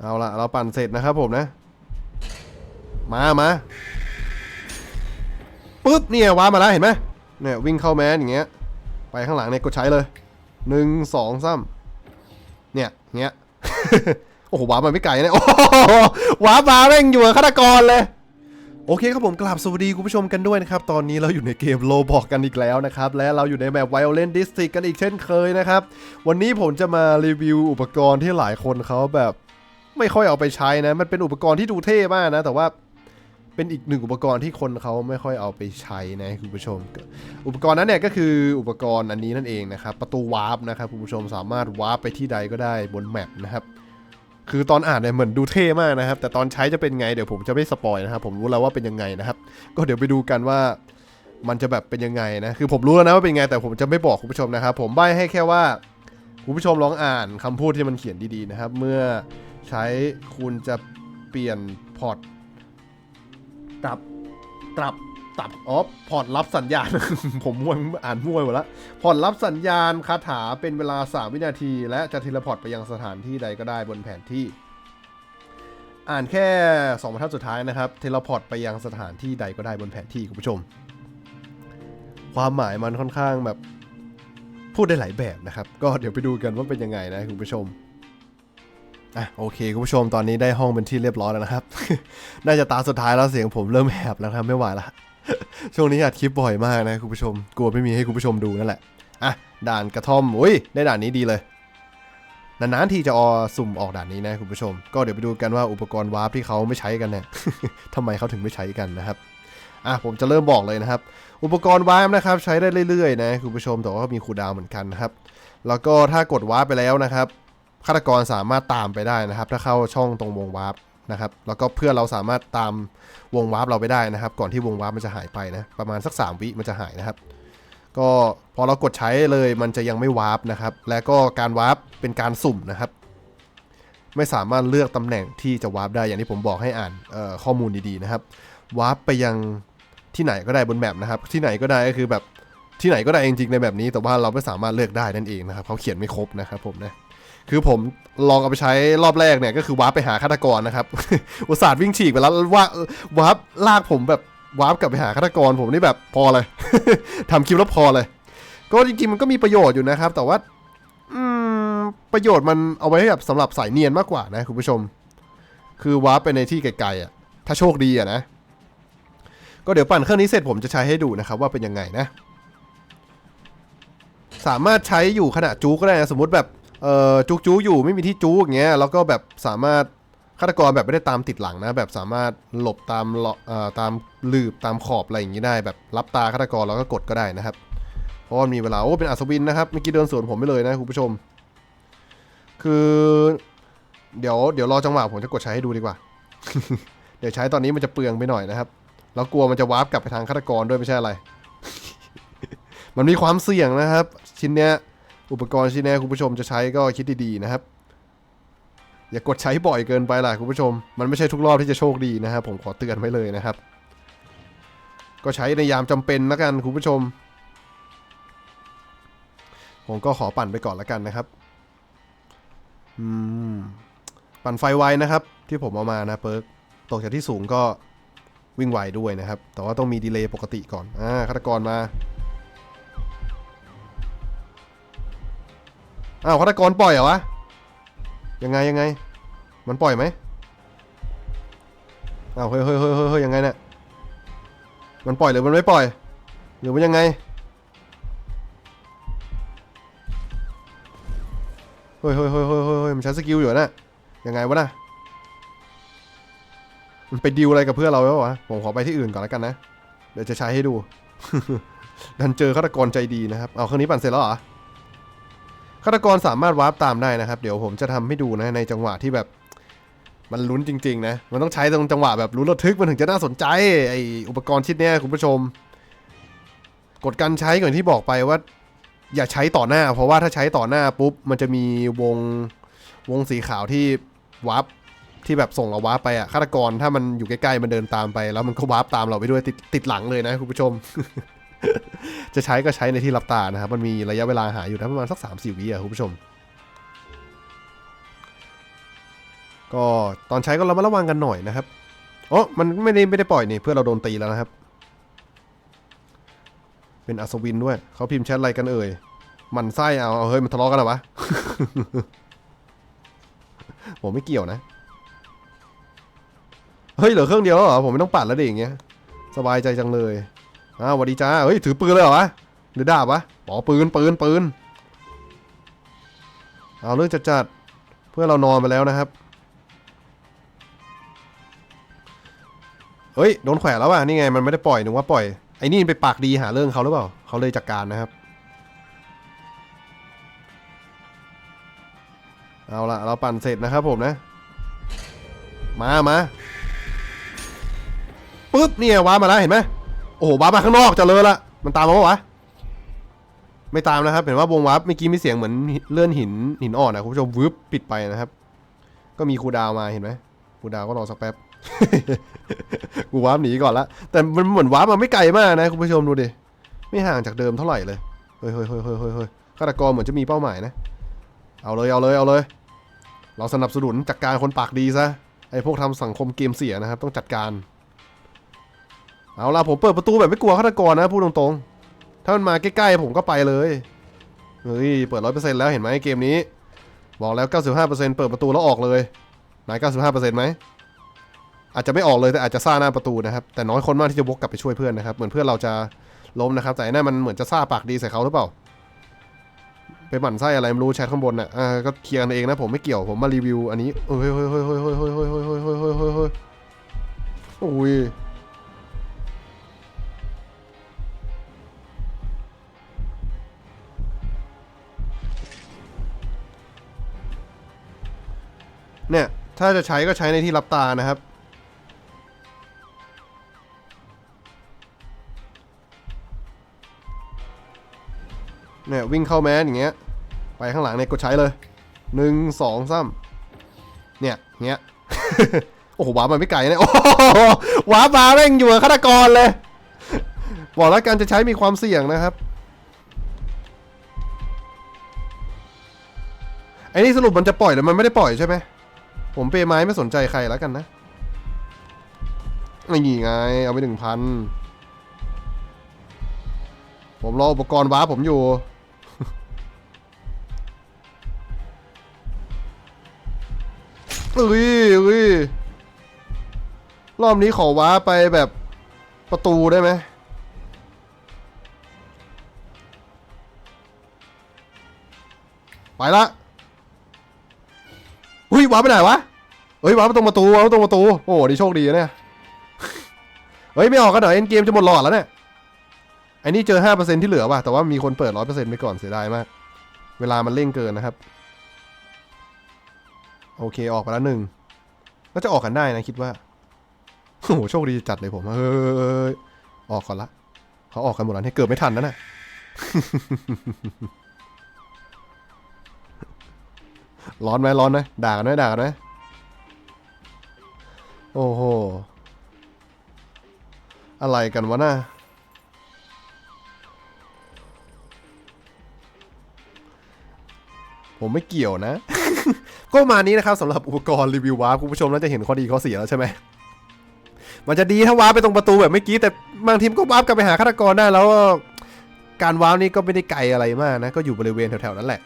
เอาละเราปั่นเสร็จนะครับผมนะ มามาปุ๊บเนี่ยว้ามาแล้วเห็นไหมเนี่ยวิ่งเข้าแมสอย่างเงี้ย ไปข้างหลังเนี่ยกดใช้เลยหนึ่งสองสามเนี่ยเงี้ยโอ้โหว้ามันไม่ไกลนะโอ้ว้ามาแม่งอยู่ฆาตกรเลยโอเคครับผมกราบสวัสดีคุณผู้ชมกันด้วยนะครับ ตอนนี้เราอยู่ในเกมโลบอกกันอีกแล้วนะครับ และเราอยู่ในแบบ Violent District กันอีกเช่นเคยนะครับ วันนี้ผมจะมารีวิวอุปกรณ์ที่หลายคนเขาแบบ ไม่ค่อยเอาไปใช้นะ มันเป็นอุปกรณ์ที่ดูเท่มากนะ แต่ว่าเป็นอีกหนึ่งอุปกรณ์ที่คนเขาไม่ค่อยเอาไปใช้นะคุณผู้ชม อุปกรณ์นั้นเนี่ยก็คืออุปกรณ์อันนี้นั่นเองนะครับ ประตูวาร์ปนะครับคุณผู้ชมสามารถวาร์ปไปที่ใดก็ได้บนแมปนะครับคือตอนอ่านเนี่ยเหมือนดูเท่มากนะครับ แต่ตอนใช้จะเป็นไงเดี๋ยวผมจะไม่สปอยนะครับผมรู้แล้วว่าเป็นยังไงนะครับ ก็เดี๋ยวไปดูกันว่ามันจะแบบเป็นยังไงนะคือผมรู้แล้วนะว่าเป็นไงแต่ผมจะไม่บอกคุณผู้ชมนะครับ ผมใบ้ให้แค่ว่าคุณผู้ชมลองอ่านคำพูดที่มันเขียนดีๆนะครับ เมื่อ ใช้คุณจะเปลี่ยนพอร์ตตรับตรับตับอ๋อพอร์ตรับสัญญาณ ผมมั่วอ่านมั่วหมดแล้วพอร์ตรับสัญญาณคาถาเป็นเวลา 3 วินาที และจะเทเลพอร์ตไปยังสถานที่ใดก็ได้บนแผนที่ อ่านแค่สองบรรทัดสุดท้ายนะครับ เทเลพอร์ตไปยังสถานที่ใดก็ได้บนแผนที่คุณผู้ชม ความหมายมันค่อนข้างแบบพูดได้หลายแบบนะครับ ก็เดี๋ยวไปดูกันว่าเป็นยังไงนะคุณผู้ชม อะโอเคคุณผู้ชมตอนนี้ได้ห้องเป็นที่เรียบร้อยแล้วนะครับ น่าจะตาสุดท้ายแล้วเสียงผมเริ่มแหบแล้วครับไม่ไหวละช่วงนี้อัดคลิปบ่อยมากนะคุณผู้ชม กลัวไม่มีให้คุณผู้ชมดูนั่นแหละอะด่านกระท่อมอุ้ยได้ด่านนี้ดีเลยนานๆทีจะออสุ่มออกด่านนี้นะคุณผู้ชม ก็เดี๋ยวไปดูกันว่าอุปกรณ์วาร์ปที่เขาไม่ใช้กันเนี่ยทำไมเขาถึงไม่ใช้กันนะครับอะผมจะเริ่มบอกเลยนะครับ อุปกรณ์วาร์ปนะครับ ใช้ได้เรื่อยๆนะคุณผู้ชมแต่ว่ามีคูดาวเหมือนกันนะครับ แล้วก็ถ้ากดวาร์ปไปแล้วนะครับ ฆาตกรสามารถตามไปได้นะครับ ถ้าเข้าช่องตรงวงวาร์ปนะครับ แล้วก็เพื่อเราสามารถตามวงวาร์ปเราไปได้นะครับ ก่อนที่วงวาร์ปมันจะหายไปนะ ประมาณสัก 3 วิมันจะหายนะครับ ก็พอเรากดใช้เลยมันจะยังไม่วาร์ปนะครับ และก็การวาร์ปเป็นการสุ่มนะครับ ไม่สามารถเลือกตำแหน่งที่จะวาร์ปได้ อย่างที่ผมบอกให้อ่านข้อมูลดีๆนะครับ วาร์ปไปยังที่ไหนก็ได้บนแมปนะครับ ที่ไหนก็ได้ก็คือแบบที่ไหนก็ได้จริงๆในแบบนี้ แต่ว่าเราไม่สามารถเลือกได้นั่นเองนะครับเขาเขียนไม่ครบนะครับผมนะ คือผมลองเอาไปใช้รอบแรกเนี่ยก็คือวาร์ปไปหาฆาตกรนะครับ อุตส่าห์วิ่งฉีกไปแล้วว่าวาร์ปลากผมแบบวาร์ปกลับไปหาฆาตกร ผมนี่แบบพอเลยทำคลิปแล้วพอเลย ก็จริงๆมันก็มีประโยชน์อยู่นะครับ แต่ว่าอืมประโยชน์มันเอาไว้แบบสำหรับสายเนียนมากกว่านะคุณผู้ชม คือวาร์ปไปในที่ไกลๆอะ ถ้าโชคดีอะนะ ก็เดี๋ยวปั่นเครื่องนี้เสร็จผมจะใช้ให้ดูนะครับ ว่าเป็นยังไงนะ สามารถใช้อยู่ขณะจูก็ได้นะสมมติแบบ เอ่อจุกจูอยู่ไม่มีที่จูอย่างเงี้ยแล้วก็แบบสามารถฆาตกรแบบไม่ได้ตามติดหลังนะ แบบสามารถหลบตามเลาะเอ่อตามลืบตามขอบอะไรอย่างงี้ได้ แบบรับตาฆาตกรแล้วก็กดก็ได้นะครับ เพราะมีเวลาโอ้เป็นอัศวินนะครับเมื่อกี้เดินสวนผมไปเลยนะคุณผู้ชม คือ เดี๋ยวเดี๋ยวรอจังหวะผมจะกดใช้ให้ดูดีกว่า เดี๋ยวใช้ตอนนี้มันจะเปลืองไปหน่อยนะครับแล้วกลัวมันจะวาร์ปกลับไปทางฆาตกรด้วยไม่ใช่อะไร มันมีความเสี่ยงนะครับ ชิ้นเนี้ย อุปกรณ์ชิ้นนี้คุณผู้ชมจะใช้ก็คิดดีๆนะครับ อย่ากดใช้บ่อยเกินไปล่ะคุณผู้ชม มันไม่ใช่ทุกรอบที่จะโชคดีนะครับ ผมขอเตือนไว้เลยนะครับ ก็ใช้ในยามจำเป็นแล้วกันคุณผู้ชม ผมก็ขอปั่นไปก่อนแล้วกันนะครับอืมปั่นไฟไวนะครับ ที่ผมเอามานะเปิร์กตกจากที่สูงก็วิ่งไวด้วยนะครับ แต่ว่าต้องมีดีเลย์ปกติก่อน อ่าฆาตกรมา อ้าวฆาตกรปล่อยเหรอวะ ยังไงยังไง มันปล่อยไหมอ้าวเฮ้ยเฮ้ยเฮ้ยเฮ้ยเฮ้ยยังไงเนี่ย มันปล่อยหรือมันไม่ปล่อย หรือมันยังไง เฮ้ยเฮ้ยเฮ้ยเฮ้ยเฮ้ยมันใช้สกิลอยู่นะยังไงวะน่ะมันไปดิวอะไรกับเพื่อนเราแล้ววะ ผมขอไปที่อื่นก่อนแล้วกันนะ เดี๋ยวจะใช้ให้ดู ดันเจอฆาตกรใจดีนะครับ เอาเครื่องนี้ปั่นเสร็จแล้วเหรอาตกรสามารถวาร์ปตามได้นะครับ เดี๋ยวผมจะทำให้ดูนะในจังหวะที่แบบมันลุ้นจริง ๆ นะ มันต้องใช้ตรงจังหวะแบบลุ้นระทึกมันถึงจะน่าสนใจไออุปกรณ์ชิ้นนี้คุณผู้ชม กดการใช้ก่อนที่บอกไปว่า อย่าใช้ต่อหน้า เพราะว่าถ้าใช้ต่อหน้าปุ๊บมันจะมีวงวงสีขาวที่วาร์ปที่แบบส่งเราวาร์ปไปอะฆาตกรถ้ามันอยู่ใกล้ๆมันเดินตามไป แล้วมันก็วาร์ปตามเราไปด้วยติดติดหลังเลยนะคุณผู้ชม จะใช้ก็ใช้ในที่รับตานะครับ มันมีระยะเวลาหาอยู่นะประมาณสัก3ามสี่วิอะคุณผู้ชม ก็ตอนใช้ก็ระมัดระวังกันหน่อยนะครับอ๋อมันไม่ได้ไม่ได้ปล่อยนี่เพื่อเราโดนตีแล้วนะครับ เป็นอัศวินด้วย เขาพิมพ์แชทอะไรกันเอ่ย มันไส้เอาเฮ้ยมันทะเลาะกันหรอวะผมไม่เกี่ยวนะ เฮ้ยเหลือเครื่องเดียวแล้วเหรอผมไม่ต้องปัดแล้วดิอย่างเงี้ย สบายใจจังเลย อ้าวสวัสดีจ้าเฮ้ยถือปืนเลยเหรอวะหรือดาบวะอ๋อปืนปืนปืนเอาเรื่องจัดจัดๆเพื่อเรานอนไปแล้วนะครับเฮ้ยโดนแขวนแล้วว่ะนี่ไงมันไม่ได้ปล่อยหนึกว่าปล่อยไอ้นี่ไปปากดีหาเรื่องเขาหรือเปล่าเขาเลยจัดการนะครับ เอาละเราปั่นเสร็จนะครับผมนะ มามาปึ๊บเนี่ยว้ามาแล้วเห็นไหม โอ้โหว้ามาข้างนอกจะเลยละ มันตามมาปะวะ ไม่ตามนะครับ เห็นว่าวงวับเมื่อกี้มีเสียงเหมือนเลื่อนหินหินอ่อนนะคุณผู้ชมวืบปิดไปนะครับ ก็มีครูดาวมาเห็นไหมครูดาวก็รอสักแป๊บ กูวาร์ปหนีก่อนละ แต่มันเหมือนวาร์ปมาไม่ไกลมากนะคุณผู้ชมดูดิ ไม่ห่างจากเดิมเท่าไหร่เลย เฮ้ยเฮ้ยเฮ้ยเฮ้ยเฮ้ยฆาตกรเหมือนจะมีเป้าหมายนะ เอาเลยเอาเลยเอาเลย เราสนับสนุนจัดการคนปากดีซะ ไอ้พวกทำสังคมเกมเสียนะครับ ต้องจัดการ เอาล่ะผมเปิดประตูแบบไม่กลัวฆาตกรนะพูดตรงๆ ถ้ามันมาใกล้ๆผมก็ไปเลยเฮ้ยเปิดร้อยเปอร์เซ็นต์แล้วเห็นไหมเกมนี้ บอกแล้ว 95%เปิดประตูแล้วออกเลยนาย95%ไหมอาจจะไม่ออกเลยแต่อาจจะซ่าหน้าประตูนะครับ แต่น้อยคนมากที่จะวกกลับไปช่วยเพื่อนนะครับ เหมือนเพื่อนเราจะล้มนะครับ แต่อันนั่นมันเหมือนจะซ่าปากดีใส่เขาหรือเปล่าไปหมั่นไส้อะไรไม่รู้แชทข้างบนน่ะอ่าก็เคลียร์กันเองนะผมไม่เกี่ยวผมมารีวิวอันนี้เฮ้ยเฮ้ยเฮ้ยเฮ้ยเฮ้ยเฮ้ยเฮ้ยเฮ้ยเฮ้ยเฮ้ยเฮ้ย เนี่ย ถ้าจะใช้ก็ใช้ในที่รับตานะครับ เนี่ย วิ่งเข้าแมสอย่างเงี้ย ไปข้างหลังเนี่ยกดใช้เลยหนึ่งสองสามเนี่ยเงี้ย โอ้โหว้ามันไม่ไกลนะโอ้โหว้ามาแม่งอยู่ฆาตกรเลย บอกแล้วการจะใช้มีความเสี่ยงนะครับไอ้นี่สรุปมันจะปล่อยหรือมันไม่ได้ปล่อยใช่ไหม ผมเปย์ไม้ไม่สนใจใครแล้วกันนะไม่งีไง เอาไปหนึ่งพัน ผมรออุปกรณ์ว้าผมอยู่อุ้ยอุ้ยรอบนี้ขอว้าไปแบบประตูได้ไหมไปละ ยว้าไปไหนวะเฮ้ยว้าไปตรงประตูว้าไปตรงประตูโอ้โหดีโชคดีนะเนี่ยเฮ้ยไม่ออกกันเหรอเอ็นเกมจะหมดหลอดแล้วเนี่ยไอ้นี่เจอห้าเปอร์เซ็นที่เหลือว่ะแต่ว่ามีคนเปิดร้อยเปอร์เซ็นต์ไปก่อนเสียดายมาก เวลามันเร่งเกินนะครับ โอเคออกไปแล้วหนึ่งก็จะออกกันได้นะคิดว่าโอ้โหโชคดีจัดเลยผมเฮ้ยออกก่อนละเขาออกกันหมดแล้วเนี่ยเกิดไม่ทันนั่นน่ะ ร้อนไหมร้อนไหมด่ากันไหมด่ากันไหมโอ้โห อะไรกันวะน่ะผมไม่เกี่ยวนะ ก็มานี้นะครับสำหรับอุปกรณ์รีวิววาร์ปคุณผู้ชมน่าจะเห็นข้อดีข้อเสียแล้วใช่ไหมมันจะดีถ้าวาร์ปไปตรงประตูแบบเมื่อกี้แต่บางทีมก็วาร์ปกลับไปหาฆาตกรได้แล้วก็การวาร์ปนี่ก็ไม่ได้ไกลอะไรมากนะ ก็อยู่บริเวณแถวๆนั้นแหละ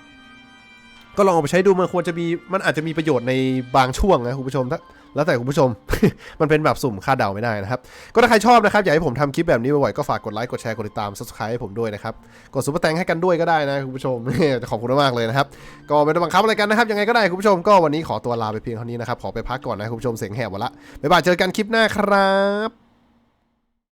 ก็ลองเอาไปใช้ดูมันควรจะมีมันอาจจะมีประโยชน์ในบางช่วงนะคุณผู้ชมแล้วแต่คุณผู้ชม มันเป็นแบบสุ่มคาดเดาไม่ได้นะครับ ก็ถ้าใครชอบนะครับอยากให้ผมทำคลิปแบบนี้บ่อยๆก็ฝากกดไลค์กดแชร์กดติดตาม subscribe ให้ผมด้วยนะครับ กดซุปเปอร์แตงให้กันด้วยก็ได้นะคุณผู้ชมจะขอบคุณมากเลยนะครับ ก็ไม่ต้องบังคับอะไรกันนะครับยังไงก็ได้คุณผู้ชมก็วันนี้ขอตัวลาไปเพียงเท่านี้นะครับขอไปพักก่อนนะคุณผู้ชมเสียงแหบหมดละบ๊ายบายเจอกันคลิปหน้าครับ